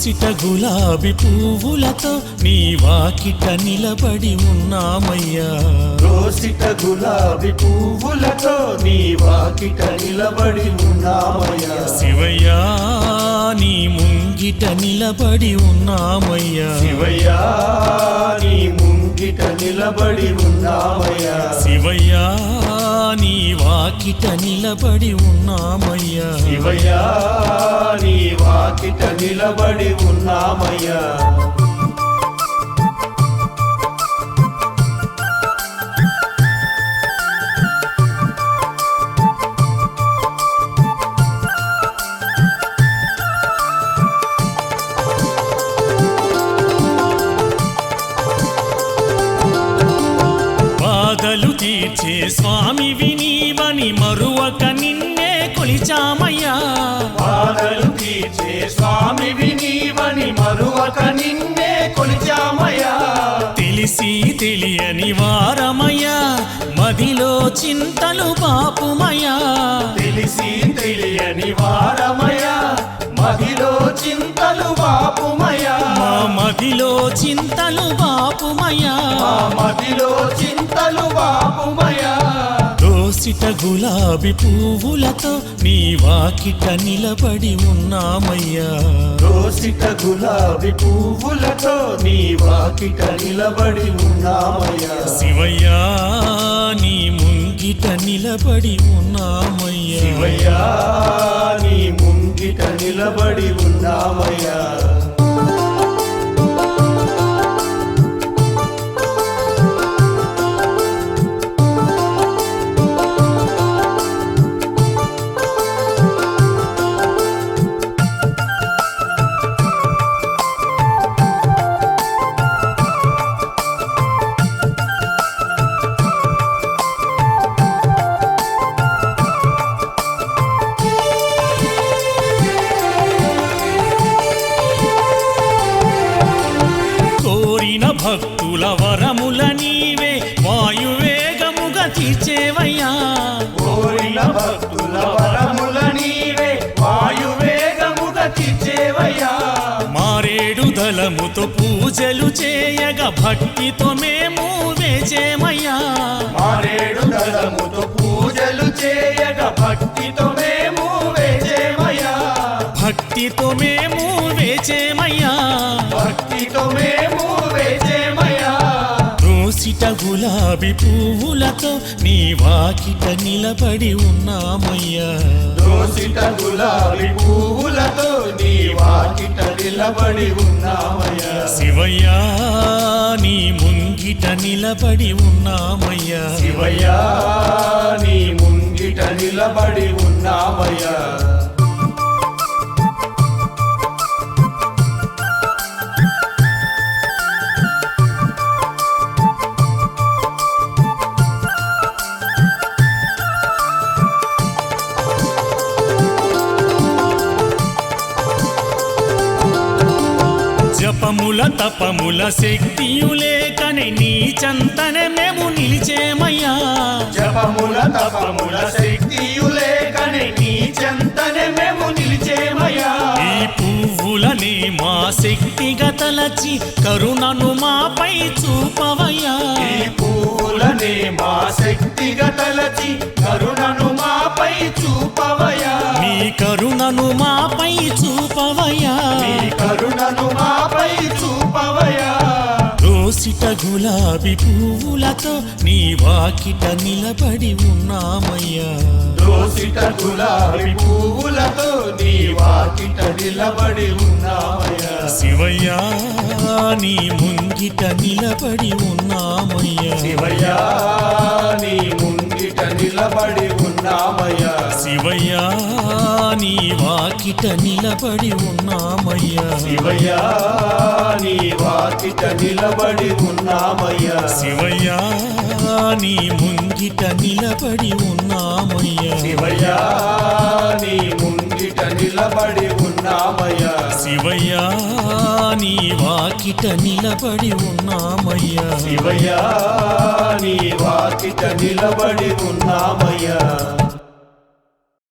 దోసిట గులాబీ పువ్వులతో నీ వాకిట నిలబడి ఉన్నామయ్యా. రోసిట గులాబీ పువ్వులతో నీ వాకిట నిలబడి ఉన్నామయ్యా. శివయ్యా నీ ముంగిట నిలబడి ఉన్నామయ్యా. శివయ్యా నీ ముంగిట నిలబడి ఉన్నామయ్యా. శివయ్యా నీ వాకిట నిలబడి ఉన్నామయ్యా. శివయ్యా నీ తాకిట నిలబడి ఉన్నామయ్యా. తీర్చే స్వామి వినీవని మరువక నిన్నే కొలిచామయ్యా. తీర్చే స్వామి వినీవని మరువక నిన్నే కొలిచామయ్యా. తెలిసి తెలియని వారమయ్యా మదిలో చింతలు పాపుమయ్యా. తెలిసి తెలియని వారమయ్యా మదిలో చింతలు బాపుమయ్యా మా మదిలో చింతలు పాపుమయ్యా. మా మదిలో దోసిట గులాబీ పువ్వులతో నీ వాకిట నిలబడి ఉన్నామయ్యా. రోసిట గులాబీ పువ్వులతో నీ వాకిట నిలబడి ఉన్నామయ్యా. శివయ్యా నీ ముంగిట నిలబడి ఉన్నామయ్యా. శివయ్యా నీ ముంగిట నిలబడి ఉన్నామయ్యా. భక్తుల వరముల నీవే వాయువేగముగా తీర్చేవయ్యా. కోరిన భక్తుల వరముల నీవే వాయువేగముగా తీర్చేవయ్యా. మారేడు దళముతో పూజలు చేయగా భక్తితో మేము వేచేమయ్యా. మారేడు దళముతో పూజలు చేయగా భక్తితో మేము వేచేమయ్యా. భక్తితో మేము వేచేమయ్యా. భక్తితో మేము గులాబీ పువ్వులతో నీ వాకిట నిలబడి ఉన్నామయ్యా. దోసిట గులాబీ పువ్వులతో నీ వాకిట నిలబడి ఉన్నామయ్యా. శివయ్యా నీ ముంగిట నిలబడి ఉన్నామయ్యా. శివయ్యా నీ ముంగిట నిలబడి ఉన్నామయ్యా. జపముల తపముల శక్తియులేకనే నీ చంతనే మేము నిలిచేమయ్యా. జపముల తపముల శక్తియులేకని నీ చెంతనే మేము నిలిచేమయ్యా. ఈ పువ్వులని మా శక్తిగా తలచి కరుణను మాపై చూపవయ్యా. ఈ పూలనే మా శక్తిగా తలచి కరుణను గులాబీ పువ్వులతో నీ వాకిట నిలబడి ఉన్నామయ్యా. దోసిట గులాబీ పువ్వులతో నీ వాకిట నిలబడి ఉన్నామయ్యా. శివయ్యా నీ ముంగిట నిలబడి ఉన్నామయ్యా. శివయ్యా నీ ముంగిట నిలబడి ఉన్నామయ్యా. శివయ్యా నీ వాకిట నిలబడి ఉన్నామయ్యా. శివయ్యా నీ వాకిట నిలబడి ఉన్నామయ్యా. శివయ్యా నీ ముంగిట నిలబడి ఉన్నామయ్యా. శివయ్యా నీ ముంగిట నిలబడి ఉన్నామయ్యా. శివయ్యా నీ వాకిట నిలబడి ఉన్నామయ్యా. శివయ్యా నీ వాకిట నిలబడి ఉన్నామయ్యా.